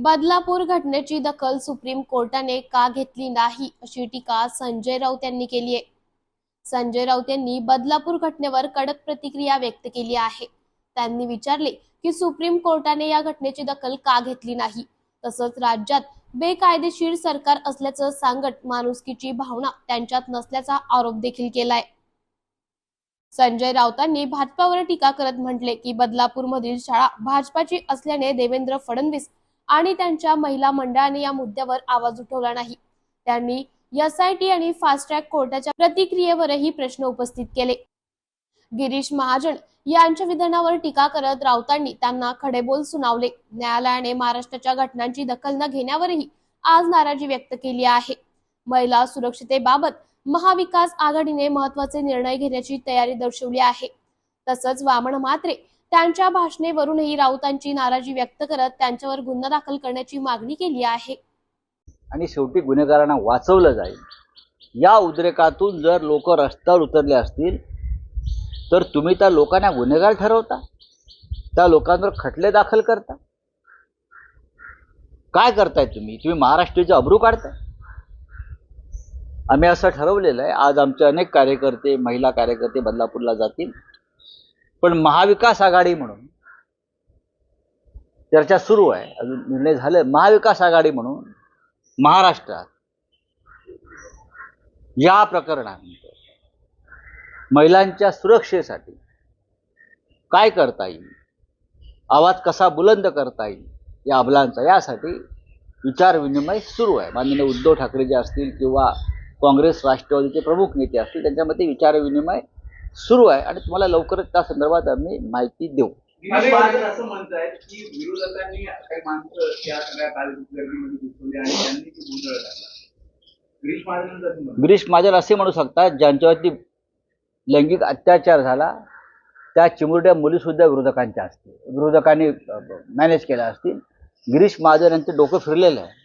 बदलापूर घटनेची दखल सुप्रीम कोर्टाने का घेतली नाही अशी टीका संजय राऊत यांनी केली आहे. संजय राऊत यांनी बदलापूर घटनेवर कडक प्रतिक्रिया व्यक्त केली आहे. त्यांनी विचारले की सुप्रीम कोर्टाने या घटनेची दखल का घेतली नाही? तसंच राज्यात बेकायदेशीर सरकार असल्याचं सांगत माणुसकीची भावना त्यांच्यात नसल्याचा आरोप देखील केलाय. संजय राऊतांनी भाजपावर टीका करत म्हटले की बदलापूरमधील शाळा भाजपाची असल्याने देवेंद्र फडणवीस आणि त्यांच्या महिला मंडळाने या मुद्द्यावर आवाज उठवला नाही. त्यांनी एसआयटी आणि फास्ट ट्रॅक कोर्टाच्या प्रतिक्रियेवरही प्रश्न उपस्थित केले. गिरीश महाजन यांच्या विधानावर टीका करत राऊतांनी त्यांना खडेबोल सुनावले. न्यायालयाने महाराष्ट्राच्या घटनांची दखल न घेण्यावरही आज नाराजी व्यक्त केली आहे. महिला सुरक्षितेबाबत महाविकास आघाडीने महत्त्वाचे निर्णय घेण्याची तयारी दर्शवली आहे. तसंच वामन म्हात्रे त्यांच्या भाषणेवरूनही राऊतांची नाराजी व्यक्त करत त्यांच्यावर गुन्हा दाखल करण्याची मागणी केली आहे. आणि शेवटी गुन्हेगारांना वाचवलं जाईल. या उद्रेकातून जर लोक रस्त्यावर उतरले असतील तर तुम्ही त्या लोकांना गुन्हेगार ठरवता? त्या लोकांवर खटले दाखल करता? काय करताय तुम्ही? तुम्ही महाराष्ट्राचे अब्रू काढताय? आम्ही असं ठरवलेलं आहे. आज आमचे अनेक कार्यकर्ते महिला कार्यकर्ते बदलापूरला जातील. पण महाविकास आघाडी म्हणून चर्चा सुरू आहे. अजून निर्णय झाले. महाविकास आघाडी म्हणून महाराष्ट्रात या प्रकरणानंतर महिलांच्या सुरक्षेसाठी काय करता येईल? आवाज कसा बुलंद करता येईल? या अबलांचा यासाठी विचारविनिमय सुरू आहे. माननीय उद्धव ठाकरे जे असतील किंवा काँग्रेस राष्ट्रवादीचे प्रमुख नेते असतील त्यांच्यामध्ये विचारविनिमय सुरू आहे आणि तुम्हाला लवकरच त्या संदर्भात आम्ही माहिती देऊ. गिरीश महाजन असं म्हणतायत की विरोधकांनी काही माणसं त्या सगळ्या गर्दीमध्ये घुसवली आणि त्यांनी ती गोंधळ घातला गिरीश महाजन असं म्हणतात. गिरीश महाजन असे म्हणू शकतात ज्यांच्यावरती लैंगिक अत्याचार झाला त्या चिमुरड्या मुलीसुद्धा विरोधकांच्या असतील विरोधकांनी मॅनेज केल्या असतील. गिरीश महाजन यांचं डोकं फिरलेलं आहे.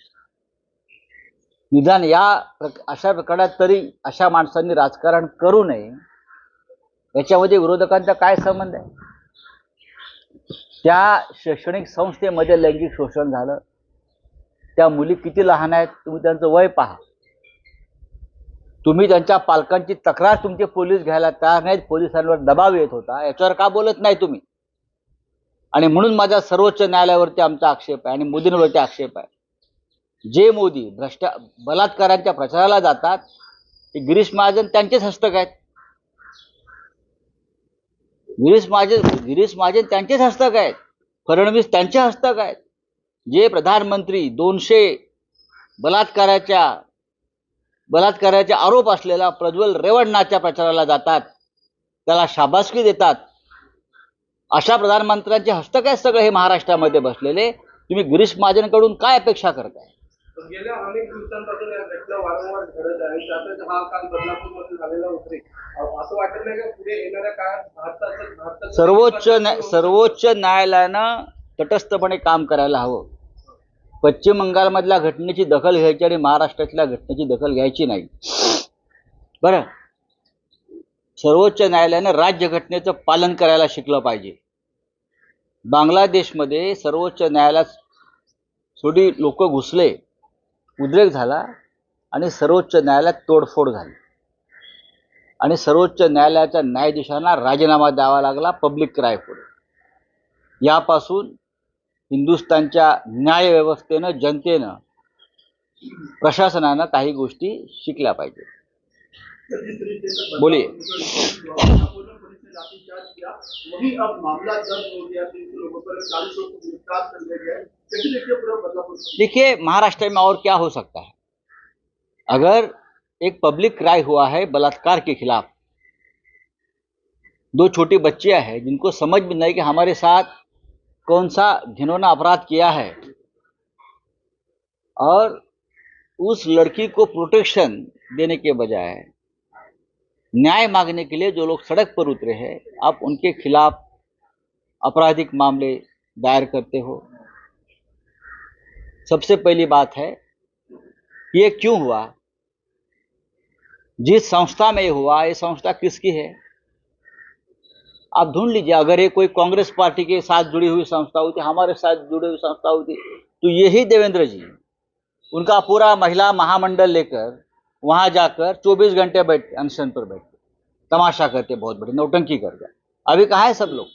निदान या अशा प्रकारात तरी अशा माणसांनी राजकारण करू नये. याच्यामध्ये विरोधकांचा काय संबंध आहे? त्या शैक्षणिक संस्थेमध्ये लैंगिक शोषण झालं. त्या मुली किती लहान आहेत तुम्ही त्यांचं वय पहा. तुम्ही त्यांच्या पालकांची तक्रार तुमचे पोलीस घ्यायला तयार नाहीत पोलिसांवर दबाव येत होता. याच्यावर का बोलत नाही तुम्ही? आणि म्हणून माझा सर्वोच्च न्यायालयावरती आमचा आक्षेप आहे आणि मोदींवरती आक्षेप आहे. जे मोदी भ्रष्टा बलात्कारांच्या प्रचाराला जातात ते गिरीश महाजन त्यांचेच हस्तक आहेत. गिरीश महाजन गिरीश महाजन त्यांचेच हस्तक आहेत. फडणवीस त्यांचे हस्तक आहेत. जे प्रधानमंत्री दोनशे बलात्काराच्या बलात्काराचे आरोप असलेला प्रज्वल रेवणनाच्या प्रचाराला जातात. त्याला शाबासकी देतात. अशा प्रधानमंत्र्यांचे हस्तक आहेत सगळे हे महाराष्ट्रामध्ये बसलेले. तुम्ही गिरीश महाजनकडून काय अपेक्षा करताय? गेल्या अनेक दिवसांपासून या घटना वारंवार घडत आहे त्यातच हा काल बदलापूरमध्ये झालेला असं वाटत नाही का पुढे येणाऱ्या काळात भारताचं भारताचं सर्वोच्च न्याय सर्वोच्च न्यायालयानं तटस्थपणे काम करायला हवं. पश्चिम बंगालमधल्या घटनेची दखल घ्यायची आणि महाराष्ट्रातल्या घटनेची दखल घ्यायची नाही. बरं. सर्वोच्च न्यायालयानं राज्यघटनेचं पालन करायला शिकलं पाहिजे. बांगलादेशमध्ये सर्वोच्च न्यायालयात थोडी लोक घुसले. उद्रेक झाला आणि सर्वोच्च न्यायालयात तोडफोड झाली. आणि सर्वोच्च न्यायालयाच्या न्यायाधीशांना राजीनामा द्यावा लागला पब्लिक क्राय पुढे. यापासून हिंदुस्थानच्या न्यायव्यवस्थेनं जनतेनं प्रशासनानं काही गोष्टी शिकल्या पाहिजे बोलिये. लाठीचार्ज किया, वही अब मामला दर्ज हो गया, तीन सौ लोगों पर चालीस लोगों को गिरफ़्तार कर लिया गया देखिए देखिए, महाराष्ट्र में और क्या हो सकता है? अगर एक पब्लिक क्राई हुआ है बलात्कार के खिलाफ, दो छोटी बच्चियाँ हैं जिनको समझ में नहीं कि हमारे साथ कौन सा घिनौना अपराध किया है, और उस लड़की को प्रोटेक्शन देने के बजाय न्याय मांगने के लिए जो लोग सड़क पर उतरे हैं, आप उनके खिलाफ आपराधिक मामले दायर करते हो। सबसे पहली बात है, ये क्यों हुआ? जिस संस्था में हुआ, ये संस्था किसकी है? आप ढूंढ लीजिए, अगर ये कोई कांग्रेस पार्टी के साथ जुड़ी हुई संस्था होती, हमारे साथ जुड़ी हुई संस्था होती तो यही देवेंद्र जी, उनका पूरा महिला महामंडल लेकर वहाँ जाकर 24 घंटे बैठ अनशन पर बैठते तमाशा करते बहुत बड़ी नौटंकी करके अभी कहा है सब लोग?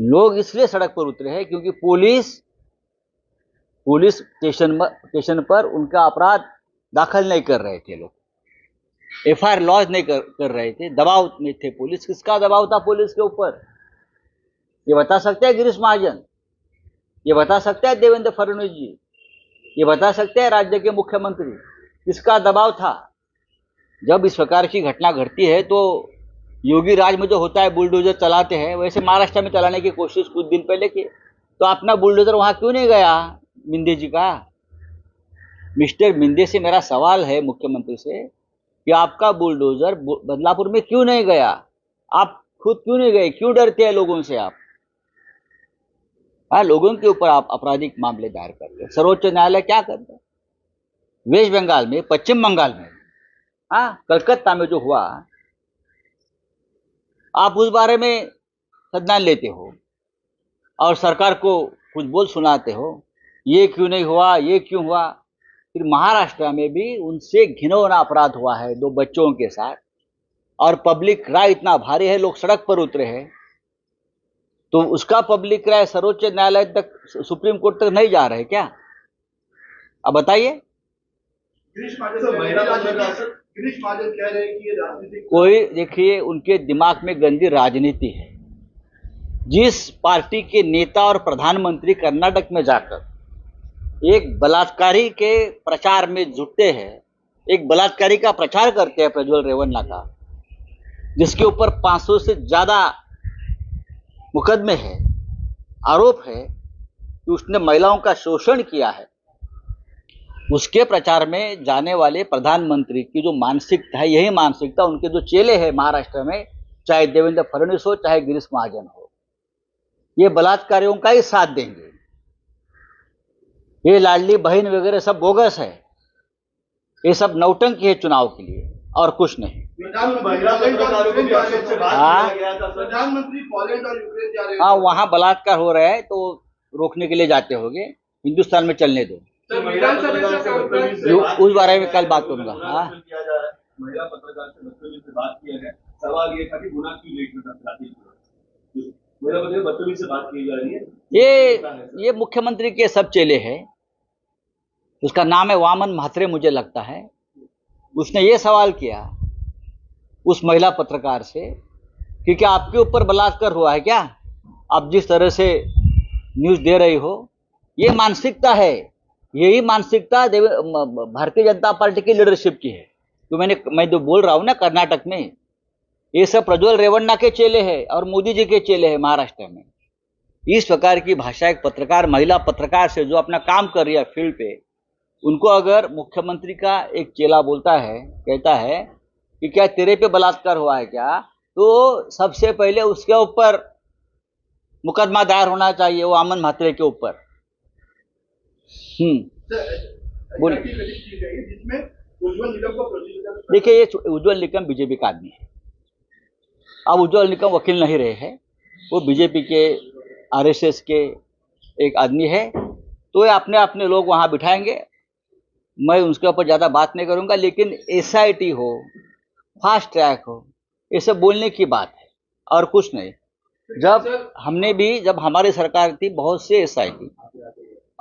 लोग इसलिए सड़क पर उतरे हैं क्योंकि पुलिस पुलिस स्टेशन स्टेशन पर उनका अपराध दाखिल नहीं कर रहे थे लोग। एफ़ आई लॉन्च नहीं कर, कर रहे थे दबाव में थे पुलिस। किसका दबाव था पुलिस के ऊपर? ये बता सकते हैं गिरीश महाजन? ये बता सकते हैं देवेंद्र फडणवीस जी? ये बता सकते हैं राज्य के मुख्यमंत्री? किसका दबाव था? जब इस प्रकार की घटना घटती है तो योगी राज में जो होता है, बुलडोजर चलाते हैं, वैसे महाराष्ट्र में चलाने की कोशिश कुछ दिन पहले की। तो अपना बुलडोजर वहाँ क्यों नहीं गया, मिंदे जी का? मिस्टर मिंदे से मेरा सवाल है मुख्यमंत्री से, कि आपका बुलडोजर बदलापुर में क्यों नहीं गया? आप खुद क्यों नहीं गए? क्यों डरते हैं लोगों से आप? हाँ लोगों के ऊपर आप आपराधिक मामले दायर करते हैं। सर्वोच्च न्यायालय क्या करता है? वेस्ट बंगाल में, पश्चिम बंगाल में हाँ कलकत्ता में जो हुआ, आप उस बारे में संज्ञान लेते हो और सरकार को कुछ बोल सुनाते हो, ये क्यों नहीं हुआ, ये क्यों हुआ, फिर महाराष्ट्र में भी उनसे घिनौना अपराध हुआ है दो बच्चों के साथ और पब्लिक राय इतना भारी है, लोग सड़क पर उतरे हैं तो उसका पब्लिक राय सर्वोच्च न्यायालय तक सुप्रीम कोर्ट तक नहीं जा रहे क्या? अब बताइए। कोई देखिए उनके दिमाग में गंदी राजनीति है। जिस पार्टी के नेता और प्रधानमंत्री कर्नाटक में जाकर एक बलात्कारी के प्रचार में जुटते हैं एक बलात्कारी का प्रचार करते हैं प्रज्वल रेवन्ना का जिसके ऊपर 500 से ज़्यादा मुकदमे हैं आरोप है कि उसने महिलाओं का शोषण किया है। उसके प्रचार में जाने वाले प्रधानमंत्री की जो मानसिकता है, यही मानसिकता, उनके जो चेले हैं महाराष्ट्र में, चाहे देवेंद्र फडणवीस हो, चाहे गिरीश महाजन हो, ये बलात्कारियों का ही साथ देंगे। ये लाडली बहन वगैरह सब बोगस है। ये सब नौटंकी है चुनाव के लिए, और कुछ नहीं। हाँ? हाँ वहाँ बलात्कार हो रहा है तो रोकने के लिए जाते होंगे। हिंदुस्तान में चलने दो। यो- उस बारे में कल बात करूँगा। हाँ। महिला पत्रकार से बदतमीजी से बात किया गया। सवाल ये था कि गुना क्यों लेट में रात्रि महिला पत्रकार बदतमीजी से बात की जा रही है? ये ये मुख्यमंत्री के सब चेले हैं। उसका नाम है वामन म्हात्रे मुझे लगता है। उसने ये सवाल किया उस महिला पत्रकार से कि क्या आपके ऊपर बलात्कार हुआ है क्या? आप जिस तरह से न्यूज़ दे रही हो ये मानसिकता है। यही मानसिकता भारतीय जनता पार्टी की लीडरशिप की है। तो मैंने, मैं जो बोल रहा हूँ ना कर्नाटक में, ये सब प्रज्वल रेवन्ना के चेले हैं और मोदी जी के चेले हैं महाराष्ट्र में। इस प्रकार की भाषा एक पत्रकार, महिला पत्रकार से जो अपना काम कर रही है फ़ील्ड पे, उनको अगर मुख्यमंत्री का एक चेला बोलता है, कहता है कि क्या तेरे पे बलात्कार हुआ है क्या तो सबसे पहले उसके ऊपर मुकदमा दायर होना चाहिए, वो आमन म्हात्रे के ऊपर हम्म बोलिए। ऐसी गठित की गई है जिसमें उज्जवल निगम को प्रोसीजर देखिए ये उज्जवल निकम बीजेपी का आदमी है। अब उज्जवल निकम वकील नहीं रहे हैं। वो बीजेपी के आरएसएस के एक आदमी है। तो ये अपने अपने लोग वहाँ बिठाएँगे। मैं उसके ऊपर ज़्यादा बात नहीं करूँगा लेकिन एसआईटी हो फास्ट ट्रैक हो ये सब बोलने की बात है और कुछ नहीं। जब हमने भी जब हमारी सरकार थी बहुत से एसआईटी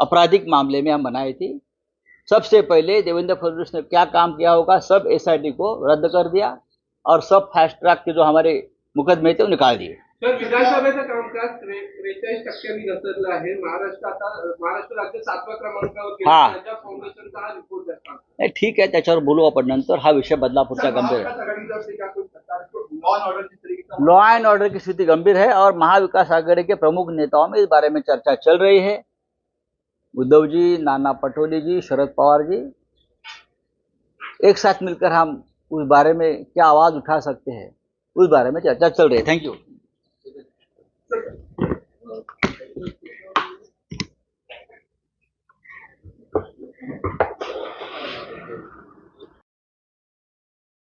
आपराधिक मामले में हम बनाई थी। सबसे पहले देवेंद्र फडणवीस ने क्या काम किया होगा? सब एसआईटी को रद्द कर दिया और सब फास्ट ट्रैक के जो हमारे मुकदमे थे वो निकाल दिए। तर विधानसभेचं कामकाज त्रेचाळीस टक्क्यांनी घसरलं आहे महाराष्ट्र आता महाराष्ट्र राज्य सातव्या क्रमांकावर हा. फाउंडेशनचा हा। रिपोर्ट नाही ठीक आहे त्याच्यावर बोलू आपण नंतर. हा विषय बदलापूरचा गंभीर है लॉ एंड ऑर्डर की तरीके लॉ एंड ऑर्डर की स्थिति गंभीर है और महाविकास आघाड़ी के प्रमुख नेताओं में इस बारे में चर्चा चल रही है. उद्धव जी नाना पटोले जी, शरद पवार जी, एक साथ मिलकर हम उस बारे में क्या आवाज़ उठा सकते हैं, उस बारे में चर्चा चल रही है थैंक यू